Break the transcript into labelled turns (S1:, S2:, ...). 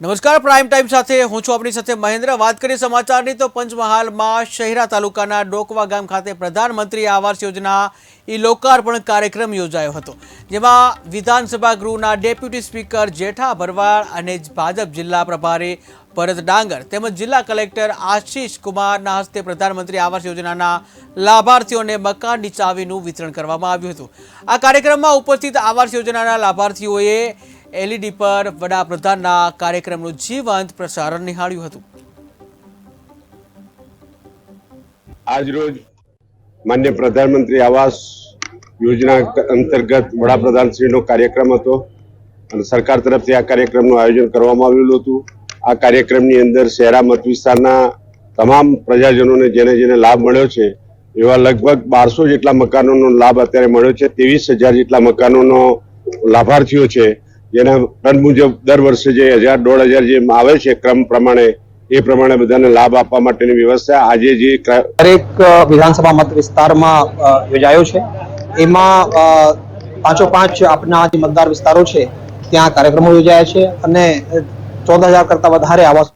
S1: નમસ્કાર, prime time સાથે હું છું આપણી સાથે મહેન્દ્ર. વાત કરીએ સમાચારની તો પંચમહાલમાં શહેરા તાલુકાના ડોકવા ગામ ખાતે પ્રધાનમંત્રી આવાસ યોજના ઈ લોકાર્પણ કાર્યક્રમ યોજાયો હતો, જેમાં વિધાનસભા ગૃહના ડેપ્યુટી સ્પીકર જેઠા ભરવાડ અને ભાજપ જિલ્લા પ્રભારી ભરત ડાંગર તેમજ જિલ્લા કલેક્ટર આશીષ કુમારના હસ્તે પ્રધાનમંત્રી આવાસ યોજનાના લાભાર્થીઓને મકાનની ચાવીનું વિતરણ કરવામાં આવ્યું હતું. આ કાર્યક્રમમાં ઉપસ્થિત આવાસ યોજનાના લાભાર્થીઓએ એલઈડી પર વડાપ્રધાનના કાર્યક્રમનું જીવંત પ્રસારણ નિહાળ્યું હતું.
S2: આજરોજ માન્ય પ્રધાનમંત્રી આવાસ યોજના અંતર્ગત વડાપ્રધાનશ્રીનો કાર્યક્રમ હતો અને સરકાર તરફથી આ કાર્યક્રમનું આયોજન કરવામાં આવેલું હતું. આ કાર્યક્રમની અંદર શહેરા મત વિસ્તારના તમામ પ્રજાજનોને જેને જેને લાભ મળ્યો છે, એવા લગભગ બારસો જેટલા મકાનોનો લાભ અત્યારે મળ્યો છે, ત્રેવીસ હજાર જેટલા મકાનોનો લાભાર્થીઓ છે. જેના પ્લાન મુજબ દર વર્ષે જે હજાર દોઢ હજાર જે આવે છે ક્રમ પ્રમાણે, એ પ્રમાણે બધાને લાભ આપવા માટેની વ્યવસ્થા આજે જે
S3: દરેક વિધાનસભા મત વિસ્તારમાં યોજાયો છે. એમાં પાંચો પાંચ આપના જે મતદાર વિસ્તારો છે, ત્યાં કાર્યક્રમો યોજાયા છે અને ચૌદ હજાર કરતાં વધારે આવાસ